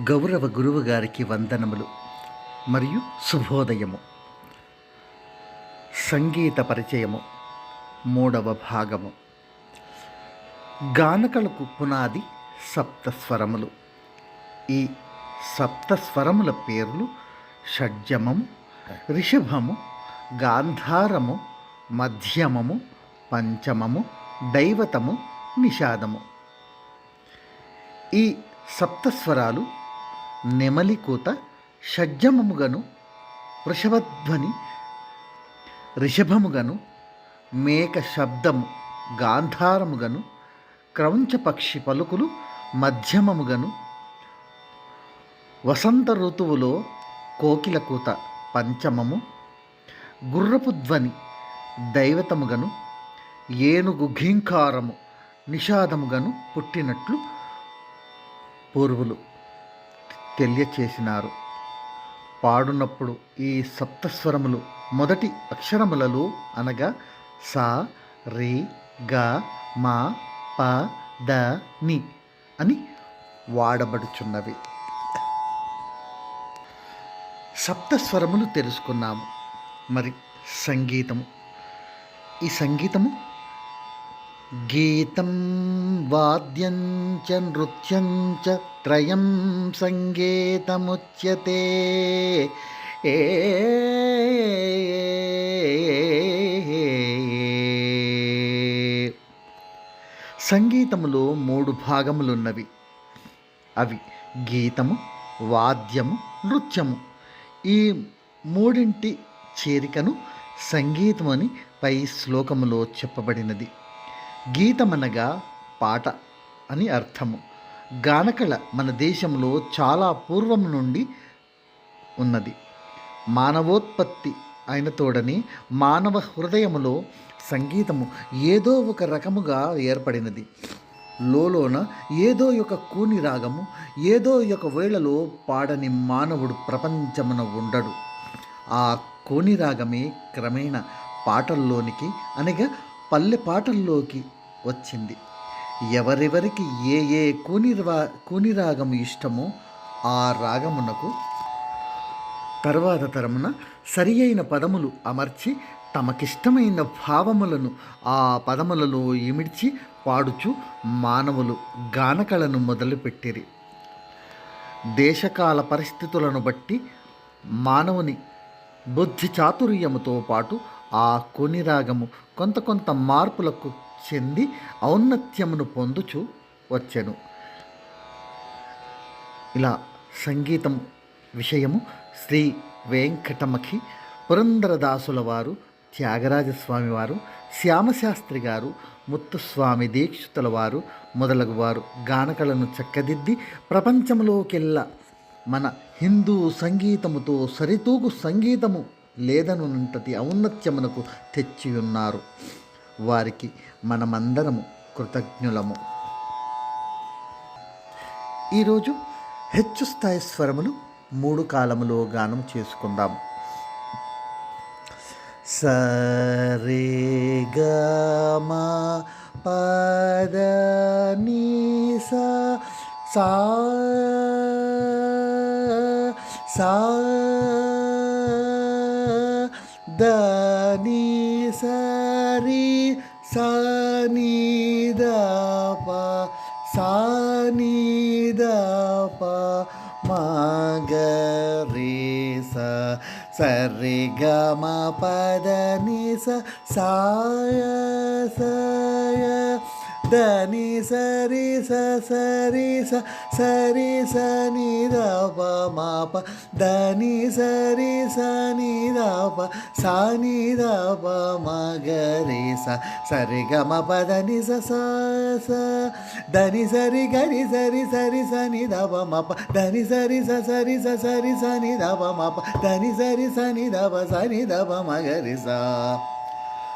గౌరవ గురువు గారికి వందనములు మరియు శుభోదయము. సంగీత పరిచయము మూడవ భాగము. గానకలకు పునాది సప్తస్వరములు. ఈ సప్తస్వరముల పేర్లు షడ్జమము రిషభము గాంధారము మధ్యమము పంచమము దైవతము నిషాదము. ఈ సప్తస్వరాలు నెమలికూత షడ్జమముగను వృషభధ్వని రిషభముగను మేక శబ్దము గాంధారముగను క్రౌంచపక్షి పలుకులు మధ్యమముగను వసంత ఋతువులో కోకిలకూత పంచమము గుర్రపు ధ్వని దైవతముగను ఏనుగు ఘీంకారము నిషాదముగను పుట్టినట్లు పూర్వులు. తెలియచేసినారు. పాడునప్పుడు ఈ సప్తస్వరములు మొదటి అక్షరములలో అనగా సా రే గా మా ప ద ని అని వాడబడుచున్నవి. సప్తస్వరములు తెలుసుకున్నాము. మరి సంగీతము. ఈ సంగీతము గీతం వాద్యం చ నృత్యం చ త్రయం సంగీతముచ్యతే ఏ సంగీతములో మూడు భాగములున్నవి. అవి గీతము వాద్యము నృత్యము. ఈ మూడింటి చేరికను సంగీతం అని పై శ్లోకములో చెప్పబడినది. గీతమనగా పాట అని అర్థము. గానకళ మన దేశంలో చాలా పూర్వం నుండి ఉన్నది. మానవోత్పత్తి అయిన తోడని మానవ హృదయములో సంగీతము ఏదో ఒక రకముగా ఏర్పడినది. లోలోన ఏదో ఒక కూని రాగము ఏదో ఒక వేళలో పాడని మానవుడు ప్రపంచమున ఉండడు. ఆ కూని రాగమే క్రమేణ పాటల్లోనికి అనగా పల్లె పాటల్లోకి వచ్చింది. ఎవరెవరికి ఏ ఏ కూని కూనిరాగము ఇష్టమో ఆ రాగమునకు తర్వాత తరమున సరి అయిన పదములు అమర్చి తమకిష్టమైన భావములను ఆ పదములలో ఇమిడ్చి పాడుచు మానవులు గానకళను మొదలుపెట్టిరి. దేశకాల పరిస్థితులను బట్టి మానవుని బుద్ధి చాతుర్యముతో పాటు ఆ కొనిరాగము కొంత కొంత మార్పులకు చెంది ఔన్నత్యమును పొందుచు వచ్చెను. ఇలా సంగీతం విషయము శ్రీ వెంకటమఖి పురంధరదాసుల వారు త్యాగరాజస్వామి వారు శ్యామశాస్త్రి గారు ముత్తుస్వామి దీక్షితుల వారు మొదలగు వారు గానకలను చక్కదిద్ది ప్రపంచంలోకెల్లా మన హిందూ సంగీతముతో సరితూగు సంగీతము లేదనునంతటి ఔన్నత్యమునకు తెచ్చియున్నారు. వారికి మనమందరము కృతజ్ఞులము. ఈరోజు హెచ్చు స్థాయి స్వరములు మూడు కాలములో గానం చేసుకుందాం. సరే గమా పద సా సా సా ద సా ని ద ప సా ని ద ప మ గ దని సరి స సరి స సరి స ని ద ప మ దని సరి స ని ద ప సా ని ప మ స సరి గ మ ప దని స స స దని సరి గరి సరి సరి స ని ద ప మ ప దని సరి స సరి స సరి స ని ద ప మ ప దని సరి స ని ద ప స ని ప మ గ